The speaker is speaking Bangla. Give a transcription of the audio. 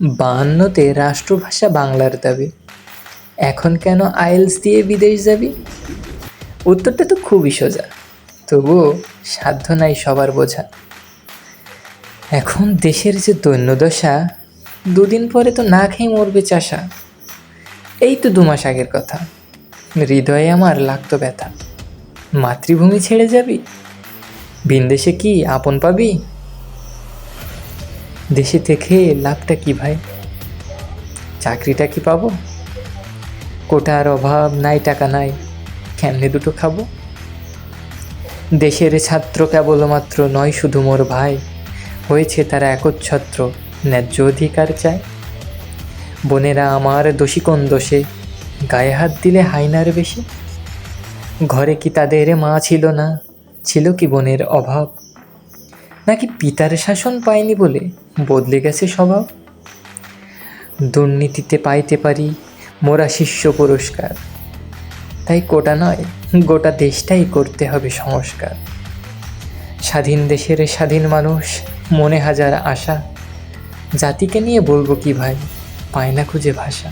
বাহান্নতে রাষ্ট্রভাষা বাংলার দাবি। এখন কেন আইএলস দিয়ে বিদেশ যাবি? উত্তরটা তো খুবই সোজা, তবুও সাধ্য নাই সবার বোঝা। এখন দেশের যে দৈন্যদশা, দুদিন পরে তো না খেয়ে মরবে চাষা। এই তো দু মাস আগের কথা, হৃদয়ে আমার লাগতো ব্যথা। মাতৃভূমি ছেড়ে যাবি? ভিনদেশে কি আপন পাবি? দেশে থেকে লাভটা কি ভাই? চাকরিটা কি পাবো? কোটার অভাব নাই, টাকা নাই, কেমনে দুটো খাব? দেশের ছাত্র কেবলমাত্র নয়, শুধু মোর ভাই। হয়েছে তারা একচ্ছত্র, ন্যায্য অধিকার চায় বোনেরা আমার দোষী কোন দোষে? গায়ে হাত দিলে হাইনার বেশি। ঘরে কি তাদের মা ছিল না? ছিল কি বোনের অভাব? নাকি পিতার শাসন পায়নি বলে বদলে গেছে স্বভাব? দুর্নীতিতে পাইতে পারি মোরা শিষ্য পুরস্কার। তাই কোটা নয়, গোটা দেশটাই করতে হবে সংস্কার। স্বাধীন দেশের স্বাধীন মানুষ মনে হাজার আশা। জাতিকে নিয়ে বলব কি ভাই, পায় না খুঁজে ভাষা।